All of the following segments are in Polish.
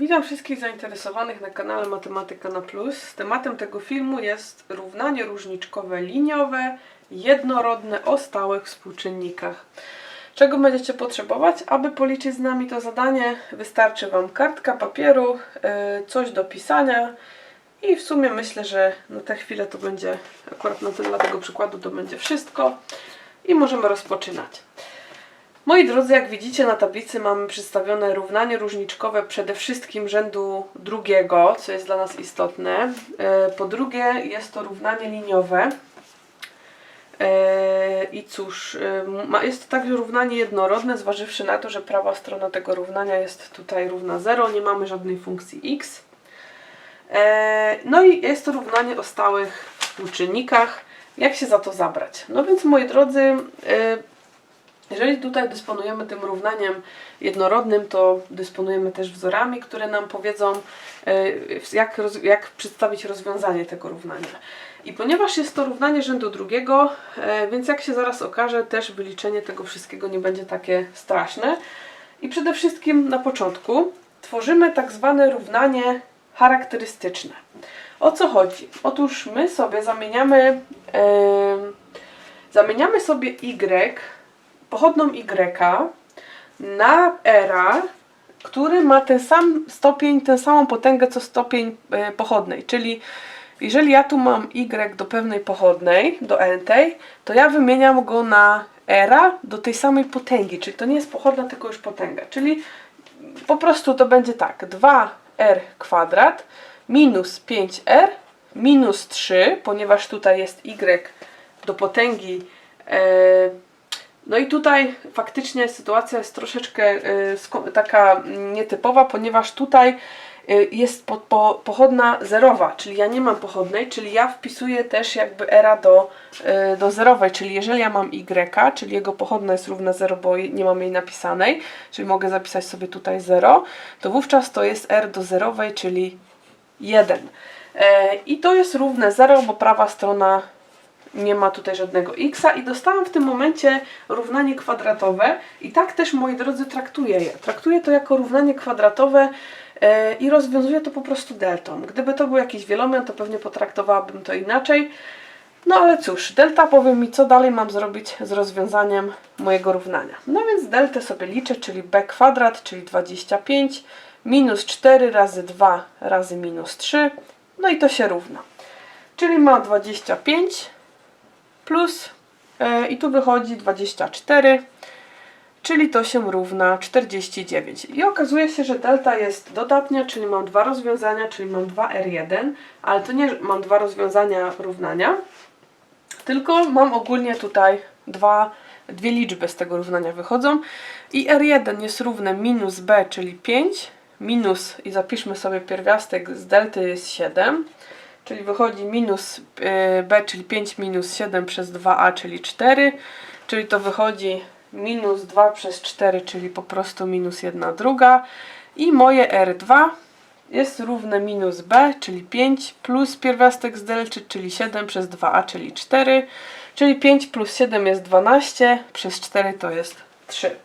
Witam wszystkich zainteresowanych na kanale Matematyka na Plus. Tematem tego filmu jest równanie różniczkowe liniowe, jednorodne o stałych współczynnikach. Czego będziecie potrzebować? Aby policzyć z nami to zadanie, wystarczy Wam kartka papieru, yy, coś do pisania i w sumie myślę, że na tę chwilę to będzie, akurat na ten, dla tego przykładu to będzie wszystko i możemy rozpoczynać. Moi drodzy, jak widzicie na tablicy mamy przedstawione równanie różniczkowe przede wszystkim rzędu drugiego, co jest dla nas istotne. E, Po drugie jest to równanie liniowe. E, I cóż, e, jest to także równanie jednorodne, zważywszy na to, że prawa strona tego równania jest tutaj równa 0, nie mamy żadnej funkcji x. No i jest to równanie o stałych współczynnikach. Jak się za to zabrać? No więc moi drodzy, jeżeli tutaj dysponujemy tym równaniem jednorodnym, to dysponujemy też wzorami, które nam powiedzą, e, jak, jak przedstawić rozwiązanie tego równania. I ponieważ jest to równanie rzędu drugiego, e, więc jak się zaraz okaże, też wyliczenie tego wszystkiego nie będzie takie straszne. I przede wszystkim na początku tworzymy tak zwane równanie charakterystyczne. O co chodzi? Otóż my sobie zamieniamy, em, zamieniamy sobie y pochodną y na era, który ma ten sam stopień, tę samą potęgę co stopień e, pochodnej. Czyli jeżeli ja tu mam y do pewnej pochodnej, do n tej, to ja wymieniam go na era do tej samej potęgi. Czyli to nie jest pochodna, tylko już potęga. Czyli po prostu to będzie tak, 2r kwadrat minus 5r minus 3, ponieważ tutaj jest y do potęgi e, no i tutaj faktycznie sytuacja jest troszeczkę y, taka nietypowa, ponieważ tutaj y, jest po, po, pochodna zerowa, czyli ja nie mam pochodnej, czyli ja wpisuję też jakby era do, y, do zerowej, czyli jeżeli ja mam y, czyli jego pochodna jest równa 0, bo nie mam jej napisanej, czyli mogę zapisać sobie tutaj 0, to wówczas to jest r do zerowej, czyli 1. E, I to jest równe 0, bo prawa strona nie ma tutaj żadnego x i dostałam w tym momencie równanie kwadratowe i tak też moi drodzy traktuję je. Traktuję to jako równanie kwadratowe e, i rozwiązuję to po prostu deltą. Gdyby to był jakiś wielomian, to pewnie potraktowałabym to inaczej. No ale cóż, delta powie mi, co dalej mam zrobić z rozwiązaniem mojego równania. No więc deltę sobie liczę, czyli b kwadrat, czyli 25, minus 4 razy 2 razy minus 3, no i to się równa. Czyli mam 25 plus e, i tu wychodzi 24, czyli to się równa 49. I okazuje się, że delta jest dodatnia, czyli mam dwa rozwiązania, czyli mam 2R1, ale to nie mam dwa rozwiązania równania, tylko mam ogólnie tutaj dwa, dwie liczby z tego równania wychodzą i R1 jest równe minus B, czyli 5, minus, i zapiszmy sobie pierwiastek z delty jest 7, czyli wychodzi minus y, b, czyli 5 minus 7 przez 2a, czyli 4, czyli to wychodzi minus 2 przez 4, czyli po prostu minus 1 druga. I moje r2 jest równe minus b, czyli 5 plus pierwiastek z delty, czyli 7 przez 2a, czyli 4, czyli 5 plus 7 jest 12, przez 4 to jest 3.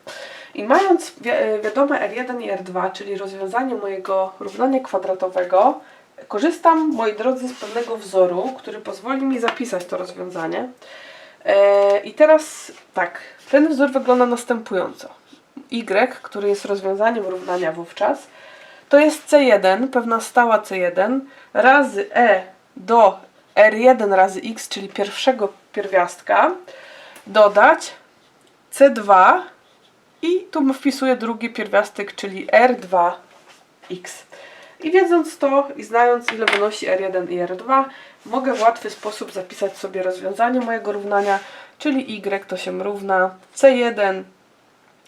I mając wi- y, wiadome R1 i R2, czyli rozwiązanie mojego równania kwadratowego, korzystam, moi drodzy, z pewnego wzoru, który pozwoli mi zapisać to rozwiązanie. E, I teraz tak, ten wzór wygląda następująco. Y, który jest rozwiązaniem równania wówczas, to jest C1, pewna stała C1, razy E do R1 razy X, czyli pierwszego pierwiastka, dodać C2 i tu wpisuję drugi pierwiastek, czyli R2X. I wiedząc to i znając ile wynosi R1 i R2, mogę w łatwy sposób zapisać sobie rozwiązanie mojego równania, czyli Y to się równa C1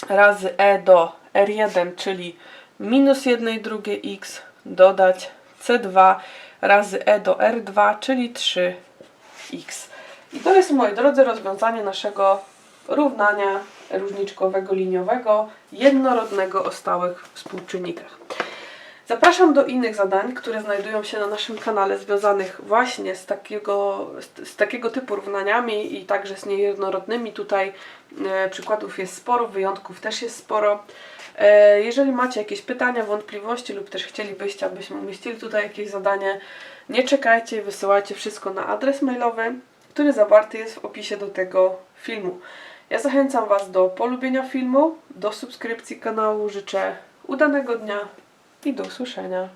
razy E do R1, czyli minus 1 drugie X, dodać C2 razy E do R2, czyli 3X. I to jest, moi drodzy, rozwiązanie naszego równania różniczkowego liniowego, jednorodnego o stałych współczynnikach. Zapraszam do innych zadań, które znajdują się na naszym kanale, związanych właśnie z takiego, z, z takiego typu równaniami i także z niejednorodnymi. Tutaj e, przykładów jest sporo, wyjątków też jest sporo. E, Jeżeli macie jakieś pytania, wątpliwości lub też chcielibyście, abyśmy umieścili tutaj jakieś zadanie, nie czekajcie wysyłajcie wszystko na adres mailowy, który zawarty jest w opisie do tego filmu. Ja zachęcam Was do polubienia filmu, do subskrypcji kanału. Życzę udanego dnia i do usłyszenia.